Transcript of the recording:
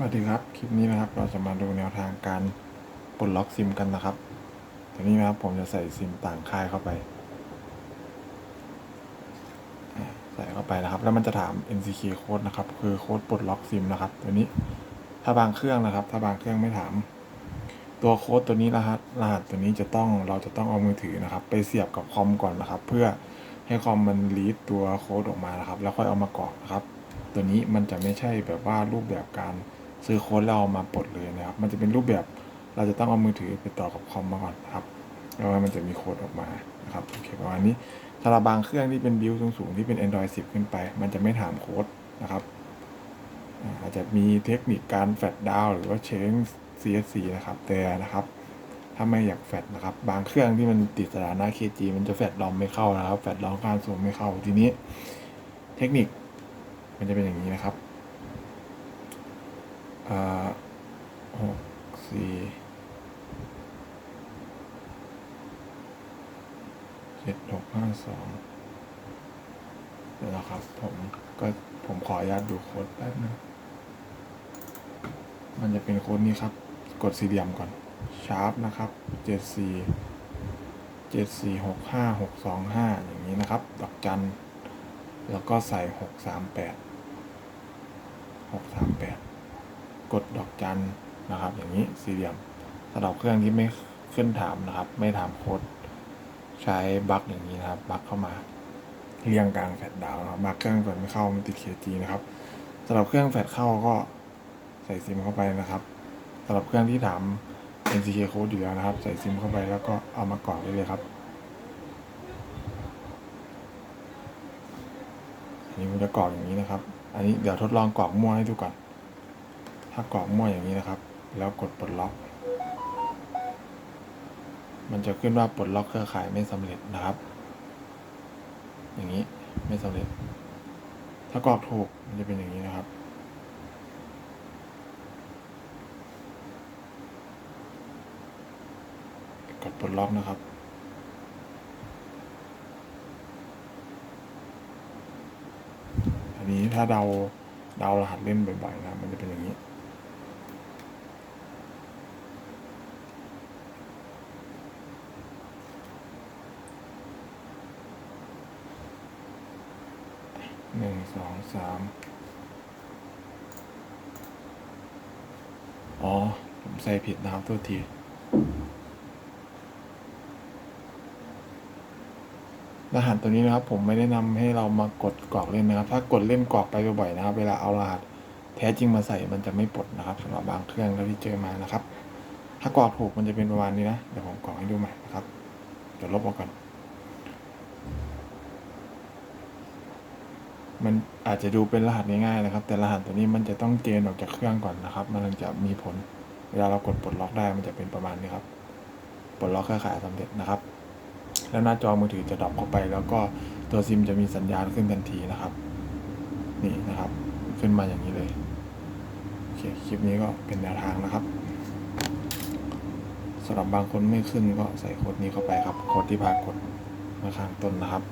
สวัสดีครับ คลิปนี้นะครับเราจะมาดูแนวทางการปลดล็อกซิมกันนะครับทีนี้นะครับผมจะใส่ซิมต่างค่ายเข้าไป ใส่เข้าไปนะครับ แล้วมันจะถาม NCK code นะครับ คือโค้ดปลดล็อกซิมนะครับ ตัวนี้ถ้าบางเครื่องนะครับ ถ้าบางเครื่องไม่ถาม ตัวโค้ดตัวนี้รหัสรหัสตัวนี้จะต้องเราจะต้องเอามือถือนะครับ ไปเสียบกับคอมก่อนนะครับ เพื่อให้คอมมันรีดตัวโค้ดออกมานะครับ แล้วค่อยเอามากรอกนะครับ ตัวนี้มันจะไม่ใช่แบบว่ารูปแบบการ ซื้อโค้ดแล้วเอามาปลดเลยนะครับ มันจะเป็นรูปแบบเราจะต้องเอามือถือไปต่อกับคอมมาก่อนนะครับแล้วมันจะมีโค้ดออกมานะครับโอเคประมาณนี้สำหรับบางเครื่องที่เป็นบิลสูงๆที่เป็น Android 10 ขึ้นไป มันจะไม่ถามโค้ดนะครับอาจจะมีเทคนิคการแฟลชดาวน์หรือว่าเชง CSC นะครับแต่นะครับ ถ้าไม่อยากแฟลชนะครับ บางเครื่องที่มันติดสถานะ KG มันจะแฟลชดอมไม่เข้านะครับ แฟลชดอมการส่งไม่เข้าทีนี้ เทคนิคมันจะเป็นอย่างนี้นะครับ หกสี่เจ็ดหกห้าสองเดี๋ยวนะครับ ผมก็ผมขออนุญาตดูโค้ดแป๊บนึงมันจะเป็นโค้ดนี้ครับ กดสี่เหลี่ยมก่อนชาร์ปนะครับเจ็ดสี่เจ็ดสี่หกห้าหกสองห้าอย่างนี้นะครับ ดอกจัน แล้วก็ใส่หกสามแปดหกสามแปด กดดอกจันนะครับ อย่างนี้สี่เหลี่ยมสำหรับเครื่องที่ไม่ขึ้นถามนะครับ ไม่ถามโค้ดใช้บั๊กอย่างนี้นะครับบั๊กเข้ามาเรียงกลางแฟลชดาวนะครับบั๊กเครื่องแฟลชไม่เข้ามันติดเคจีนะครับสำหรับเครื่องแฟลชเข้าก็ใส่ซิมเข้าไปนะครับสำหรับเครื่องที่ถาม NCK code อยู่แล้วนะครับ ใส่ซิมเข้าไปแล้วก็เอามากรอกได้เลยครับอันนี้ผมจะกรอกอย่างนี้นะครับ อันนี้เดี๋ยวทดลองกรอกมั่วให้ดูก่อน ถ้ากรอกมั่วอย่างนี้นะครับ แล้วกดปลดล็อก มันจะขึ้นว่าปลดล็อกเครือข่ายไม่สำเร็จนะครับ อย่างนี้ไม่สำเร็จ ถ้ากรอกถูกมันจะเป็นอย่างนี้นะครับกดปลดล็อกนะครับ อันนี้ถ้าเดาเดารหัสเล่นบ่อยๆนะครับมันจะเป็นอย่างนี้ หนึ่งสองสามอ๋อ ผมใส่ผิดนะครับตัวทีรหัสตัวนี้นะครับ ผมไม่ได้นำให้เรามากดกรอกเล่นนะครับ ถ้ากดเล่นกรอกไปบ่อยๆนะครับ เวลาเอารหัสแท้จริงมาใส่มันจะไม่ปลดนะครับสำหรับบางเครื่องที่เจอมานะครับ ถ้ากรอกถูกมันจะเป็นประมาณนี้นะเดี๋ยวผมกรอกให้ดูใหม่นะครับเดี๋ยวลบออกก่อน มันอาจจะดูเป็นรหัสง่ายๆนะครับ แต่รหัสตัวนี้มันจะต้องเจนออกจากเครื่องก่อนนะครับ มันถึงจะมีผล เวลาเรากดปลดล็อกได้มันจะเป็นประมาณนี้ครับ ปลดล็อกเครือข่ายสำเร็จนะครับ แล้วหน้าจอมือถือจะดรอปเข้าไป แล้วก็ตัวซิมจะมีสัญญาณขึ้นทันทีนะครับ นี่นะครับ ขึ้นมาอย่างนี้เลย โอเค คลิปนี้ก็เป็นแนวทางนะครับสำหรับบางคนไม่ขึ้นก็ใส่โค้ดนี้เข้าไปครับ โค้ดที่พากดมาข้างต้นนะครับ